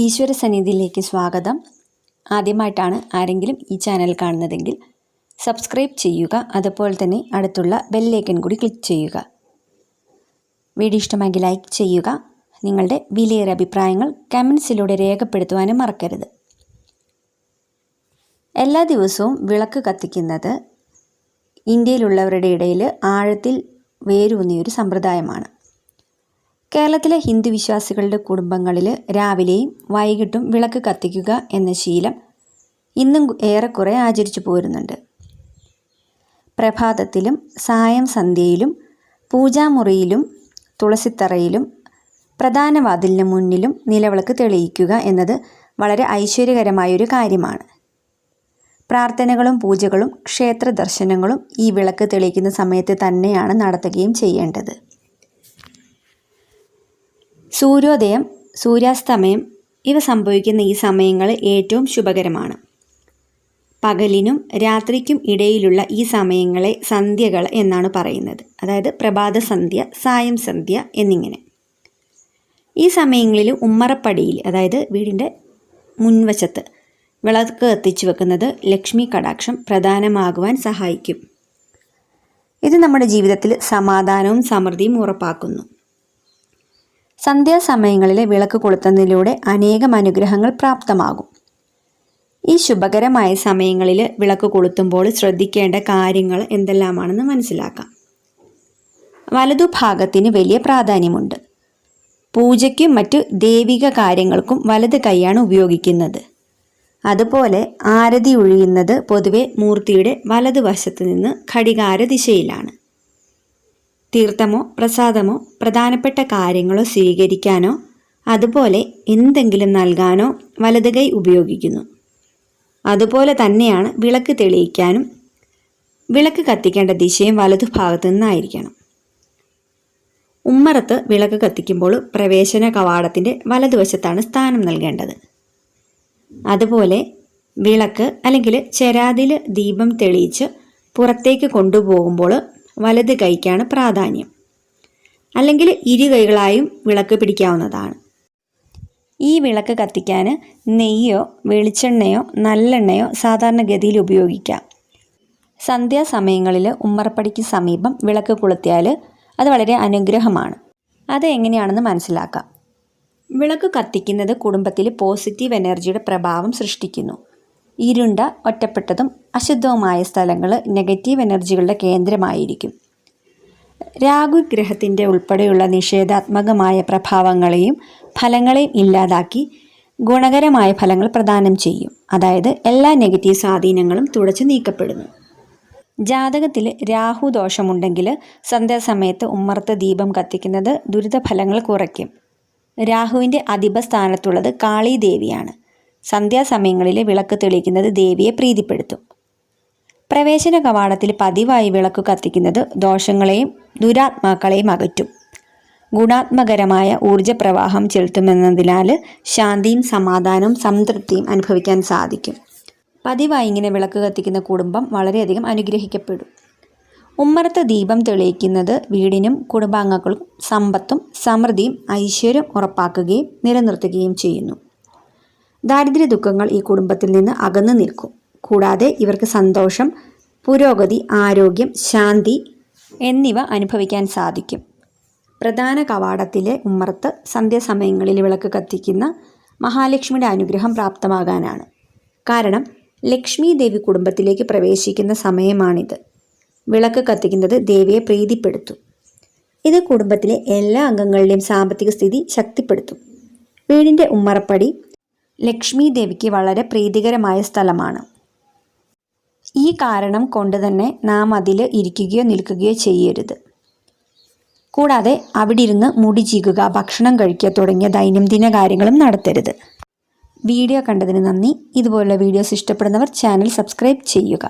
ഈശ്വര സന്നിധിയിലേക്ക് സ്വാഗതം. ആദ്യമായിട്ടാണ് ആരെങ്കിലും ഈ ചാനൽ കാണുന്നതെങ്കിൽ സബ്സ്ക്രൈബ് ചെയ്യുക അതുപോലെ തന്നെ അടുത്തുള്ള ബെല്ലേക്കൻ കൂടി ക്ലിക്ക് ചെയ്യുക. വീഡിയോ ഇഷ്ടമെങ്കിൽ ലൈക്ക് ചെയ്യുക. നിങ്ങളുടെ വിലയേറെ അഭിപ്രായങ്ങൾ കമൻസിലൂടെ രേഖപ്പെടുത്തുവാനും മറക്കരുത്. എല്ലാ ദിവസവും വിളക്ക് കത്തിക്കുന്നത് ഇന്ത്യയിലുള്ളവരുടെ ഇടയിൽ ആഴത്തിൽ വേരൂന്നിയൊരു സമ്പ്രദായമാണ്. കേരളത്തിലെ ഹിന്ദു വിശ്വാസികളുടെ കുടുംബങ്ങളിൽ രാവിലെയും വൈകിട്ടും വിളക്ക് കത്തിക്കുക എന്ന ശീലം ഇന്നും ഏറെക്കുറെ ആചരിച്ചു പോരുന്നുണ്ട്. പ്രഭാതത്തിലും സായം സന്ധ്യയിലും പൂജാമുറിയിലും തുളസിത്തറയിലും പ്രധാന വാതിലിന് മുന്നിലും നിലവിളക്ക് തെളിയിക്കുക എന്നത് വളരെ ഐശ്വര്യകരമായൊരു കാര്യമാണ്. പ്രാർത്ഥനകളും പൂജകളും ക്ഷേത്ര ദർശനങ്ങളും ഈ വിളക്ക് തെളിയിക്കുന്ന സമയത്ത് തന്നെയാണ് നടത്തുകയും ചെയ്യേണ്ടത്. സൂര്യോദയം സൂര്യാസ്തമയം ഇവ സംഭവിക്കുന്ന ഈ സമയങ്ങൾ ഏറ്റവും ശുഭകരമാണ്. പകലിനും രാത്രിക്കും ഇടയിലുള്ള ഈ സമയങ്ങളെ സന്ധ്യകൾ എന്നാണ് പറയുന്നത്. അതായത് പ്രഭാത സന്ധ്യ സായം സന്ധ്യ എന്നിങ്ങനെ. ഈ സമയങ്ങളിൽ ഉമ്മറപ്പടിയിൽ അതായത് വീടിന്റെ മുൻവശത്ത് വിളക്ക് കത്തിച്ചു വെക്കുന്നത് ലക്ഷ്മി കടാക്ഷം പ്രധാനമാകുവാൻ സഹായിക്കും. ഇത് നമ്മുടെ ജീവിതത്തിൽ സമാധാനവും സമൃദ്ധിയും ഉറപ്പാക്കുന്നു. സന്ധ്യാസമയങ്ങളിലെ വിളക്ക് കൊളുത്തുന്നതിലൂടെ അനേകം അനുഗ്രഹങ്ങൾ പ്രാപ്തമാകും. ഈ ശുഭകരമായ സമയങ്ങളിൽ വിളക്ക് കൊളുത്തുമ്പോൾ ശ്രദ്ധിക്കേണ്ട കാര്യങ്ങൾ എന്തെല്ലാമാണെന്ന് മനസ്സിലാക്കാം. വലതുഭാഗത്തിന് വലിയ പ്രാധാന്യമുണ്ട്. പൂജയ്ക്കും മറ്റു ദൈവിക കാര്യങ്ങൾക്കും വലത് കൈയാണ് ഉപയോഗിക്കുന്നത്. അതുപോലെ ആരതി ഒഴിയുന്നത് പൊതുവെ മൂർത്തിയുടെ വലതുവശത്ത് നിന്ന് ഘടികാര ദിശയിലാണ് തീർത്ഥമോ പ്രസാദമോ പ്രധാനപ്പെട്ട കാര്യങ്ങളോ സ്വീകരിക്കാനോ അതുപോലെ എന്തെങ്കിലും നൽകാനോ വലത് കൈ ഉപയോഗിക്കുന്നു. അതുപോലെ തന്നെയാണ് വിളക്ക് തെളിയിക്കാനും വിളക്ക് കത്തിക്കേണ്ട ദിശയും വലതുഭാഗത്തു നിന്നായിരിക്കണം. ഉമ്മറത്ത് വിളക്ക് കത്തിക്കുമ്പോൾ പ്രവേശന കവാടത്തിന്റെ വലതുവശത്താണ് സ്ഥാനം നൽകേണ്ടത്. അതുപോലെ വിളക്ക് അല്ലെങ്കിൽ ചെരാതിൽ ദീപം തെളിയിച്ച് പുറത്തേക്ക് കൊണ്ടുപോകുമ്പോൾ വലത് കൈക്കാണ് പ്രാധാന്യം. അല്ലെങ്കിൽ ഇരു കൈകളായും വിളക്ക് പിടിക്കാവുന്നതാണ്. ഈ വിളക്ക് കത്തിക്കാൻ നെയ്യോ വെളിച്ചെണ്ണയോ നല്ലെണ്ണയോ സാധാരണഗതിയിൽ ഉപയോഗിക്കാം. സന്ധ്യാസമയങ്ങളിൽ ഉമ്മറപ്പടിക്ക് സമീപം വിളക്ക് കൊളുത്തിയാൽ അത് വളരെ അനുഗ്രഹമാണ്. അത് എങ്ങനെയാണെന്ന് മനസ്സിലാക്കാം. വിളക്ക് കത്തിക്കുന്നത് കുടുംബത്തിൽ പോസിറ്റീവ് എനർജിയുടെ പ്രഭാവം സൃഷ്ടിക്കുന്നു. ഇരുണ്ട ഒറ്റപ്പെട്ടതും അശുദ്ധവുമായ സ്ഥലങ്ങൾ നെഗറ്റീവ് എനർജികളുടെ കേന്ദ്രമായിരിക്കും. രാഹുഗ്രഹത്തിന്റെ ഉൾപ്പെടെയുള്ള നിഷേധാത്മകമായ പ്രഭാവങ്ങളെയും ഫലങ്ങളെയും ഇല്ലാതാക്കി ഗുണകരമായ ഫലങ്ങൾ പ്രദാനം ചെയ്യും. അതായത് എല്ലാ നെഗറ്റീവ് സ്വാധീനങ്ങളും തുടച്ചു നീക്കപ്പെടുന്നു. ജാതകത്തിൽ രാഹു ദോഷമുണ്ടെങ്കിൽ സന്ധ്യാസമയത്ത് ഉമ്മർത്ത് ദീപം കത്തിക്കുന്നത് ദുരിതഫലങ്ങൾ കുറയ്ക്കും. രാഹുവിന്റെ അധിപസ്ഥാനത്തുള്ളത് കാളി ദേവിയാണ് സന്ധ്യാസമയങ്ങളിൽ വിളക്ക് തെളിയിക്കുന്നത് ദേവിയെ പ്രീതിപ്പെടുത്തും. പ്രവേശന കവാടത്തിൽ പതിവായി വിളക്ക് കത്തിക്കുന്നത് ദോഷങ്ങളെയും ദുരാത്മാക്കളെയും അകറ്റും. ഗുണാത്മകരമായ ഊർജപ്രവാഹം ചെലുത്തുമെന്നതിനാൽ ശാന്തിയും സമാധാനവും സംതൃപ്തിയും അനുഭവിക്കാൻ സാധിക്കും. പതിവായി ഇങ്ങനെ വിളക്ക് കത്തിക്കുന്ന കുടുംബം വളരെയധികം അനുഗ്രഹിക്കപ്പെടും. ഉമ്മറത്ത് ദീപം തെളിയിക്കുന്നത് വീടിനും കുടുംബാംഗങ്ങൾക്കും സമ്പത്തും സമൃദ്ധിയും ഐശ്വര്യം ഉറപ്പാക്കുകയും നിലനിർത്തുകയും ചെയ്യുന്നു. ദാരിദ്ര്യ ദുഃഖങ്ങൾ ഈ കുടുംബത്തിൽ നിന്ന് അകന്നു നിൽക്കും. കൂടാതെ ഇവർക്ക് സന്തോഷം പുരോഗതി ആരോഗ്യം ശാന്തി എന്നിവ അനുഭവിക്കാൻ സാധിക്കും. പ്രധാന കവാടത്തിലെ ഉമ്മർത്ത് സന്ധ്യാസമയങ്ങളിൽ വിളക്ക് കത്തിക്കുന്ന മഹാലക്ഷ്മിയുടെ അനുഗ്രഹം പ്രാപ്തമാകാനാണ്. കാരണം ലക്ഷ്മി ദേവി കുടുംബത്തിലേക്ക് പ്രവേശിക്കുന്ന സമയമാണിത്. വിളക്ക് കത്തിക്കുന്നത് ദേവിയെ പ്രീതിപ്പെടുത്തും. ഇത് കുടുംബത്തിലെ എല്ലാ അംഗങ്ങളുടെയും സാമ്പത്തിക സ്ഥിതി ശക്തിപ്പെടുത്തും. വീടിന്റെ ഉമ്മറപ്പടി ലക്ഷ്മി ദേവിക്ക് വളരെ പ്രീതികരമായ സ്ഥലമാണ്. ഈ കാരണം കൊണ്ട് തന്നെ നാം അതിൽ ഇരിക്കുകയോ നിൽക്കുകയോ ചെയ്യരുത്. കൂടാതെ അവിടെ ഇരുന്ന് മുടി ചീകുക ഭക്ഷണം കഴിക്കുക തുടങ്ങിയ ദൈനംദിന കാര്യങ്ങളും നടത്തരുത്. വീഡിയോ കണ്ടതിന് നന്ദി. ഇതുപോലുള്ള വീഡിയോസ് ഇഷ്ടപ്പെടുന്നവർ ചാനൽ സബ്സ്ക്രൈബ് ചെയ്യുക.